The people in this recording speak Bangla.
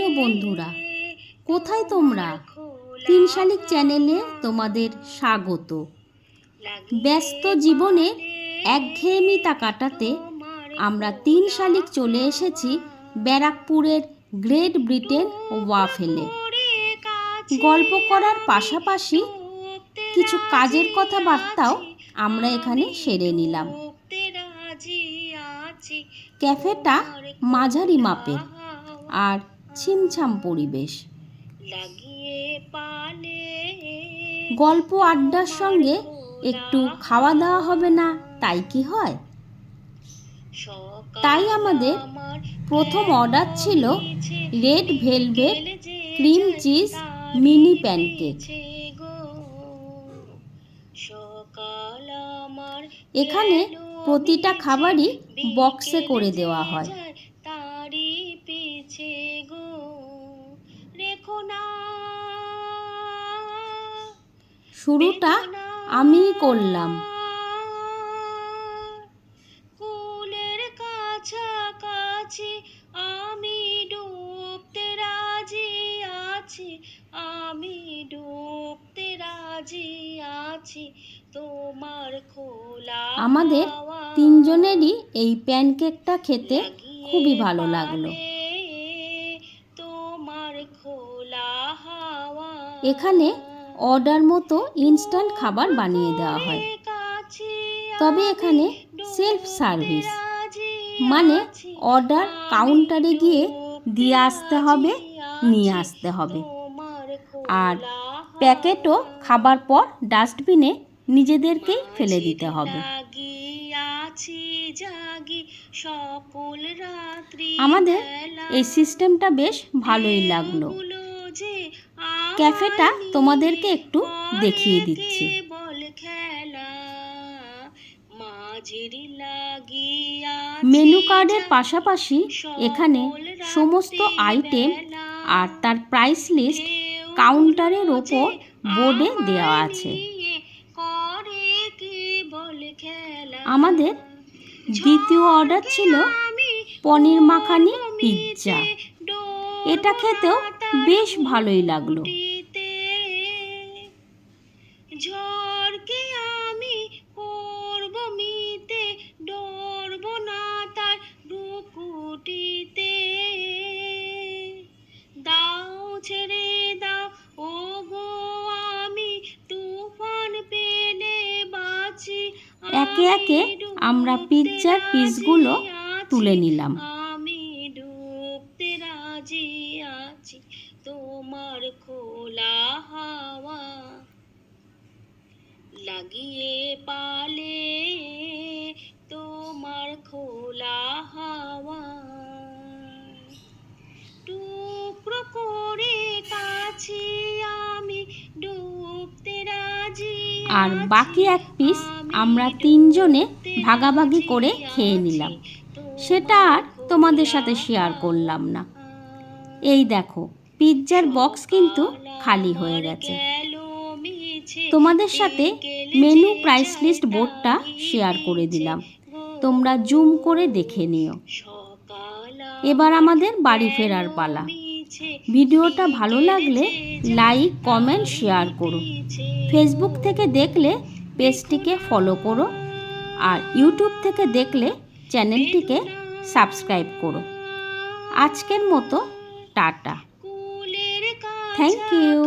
হ্যালো বন্ধুরা? কোথায় তোমরা? তিন শালিক চ্যানেলে তোমাদের স্বাগত। ব্যস্ত জীবনে একঘেয়েমিতা কাটাতে আমরা তিন শালিক চলে এসেছি ব্যারাকপুরের গ্রেট ব্রিটেন ওয়াফেলে। গল্প করার পাশাপাশি কিছু কাজের কথাবার্তাও আমরা এখানে সেরে নিলাম। ক্যাফেটা মাঝারি মাপের। আর ছিমছাম পরিবেশ। গল্প আড্ডার সঙ্গে একটু খাওয়া দাওয়া হবে না তাই কি হয়? তাই আমাদের প্রথম অর্ডার ছিল red velvet cream cheese mini pancake. এখানে প্রতিটা খাবারই বক্সে করে দেওয়া হয়। শুরুটা আমি করলাম। কুলের কাছাকাছি আমি ডুবতে রাজি আছি আমি ডুবতে রাজি আছি। তোমার খোলা আমাদের তিনজনেরই এই প্যানকেকটা খেতে খুবই ভালো লাগল। তোমার খোলা হাওয়া এখানে অর্ডার মতো ইনস্ট্যান্ট খাবার বানিয়ে দেওয়া হয়। তবে এখানে সেলফ সার্ভিস মানে অর্ডার কাউন্টারে গিয়ে দিয়ে আসতে হবে, নিয়ে আসতে হবে। আর প্যাকেটও খাবার পর ডাস্টবিনে নিজেদেরকেই ফেলে দিতে হবে। আমাদের এই সিস্টেমটা বেশ ভালোই লাগল। ক্যাফেটা তোমাদেরকে একটু দেখিয়ে দিচ্ছি। মেনু কার্ডের পাশাপাশি এখানে সমস্ত আইটেম আর তার প্রাইস লিস্ট কাউন্টারের ওপর বোর্ডে দেওয়া আছে। আমাদের দ্বিতীয় অর্ডার ছিল পনির মাখানি পিৎজা এটা খেতেও বেশ ভালোই লাগল। একে একে আমরা পিৎজার পিসগুলো তুলে নিলাম। আমি ডুবতে রাজি আছি তোমার খোলা হাওয়া লাগিয়ে পালে তোমার খোলা হাওয়া টুকরো করে কাছে আমি ডুবতে রাজি আর বাকি এক পিস আমরা তিনজনে ভাগাভাগি করে খেয়ে নিলাম। সেটা আর তোমাদের সাথে শেয়ার করলাম না। এই দেখো, পিৎজার বক্স কিন্তু খালি হয়ে গেছে। তোমাদের সাথে মেনু প্রাইস লিস্ট বোর্ডটা শেয়ার করে দিলাম। তোমরা জুম করে দেখে নিও। এবার আমাদের বাড়ি ফেরার পালা। ভিডিওটা ভালো লাগলে লাইক কমেন্ট শেয়ার করো। ফেসবুক থেকে দেখলে পেজটিকে ফলো করো আর ইউটিউব থেকে দেখলে চ্যানেলটিকে সাবস্ক্রাইব করো। আজকের মতো টাটা। Thank you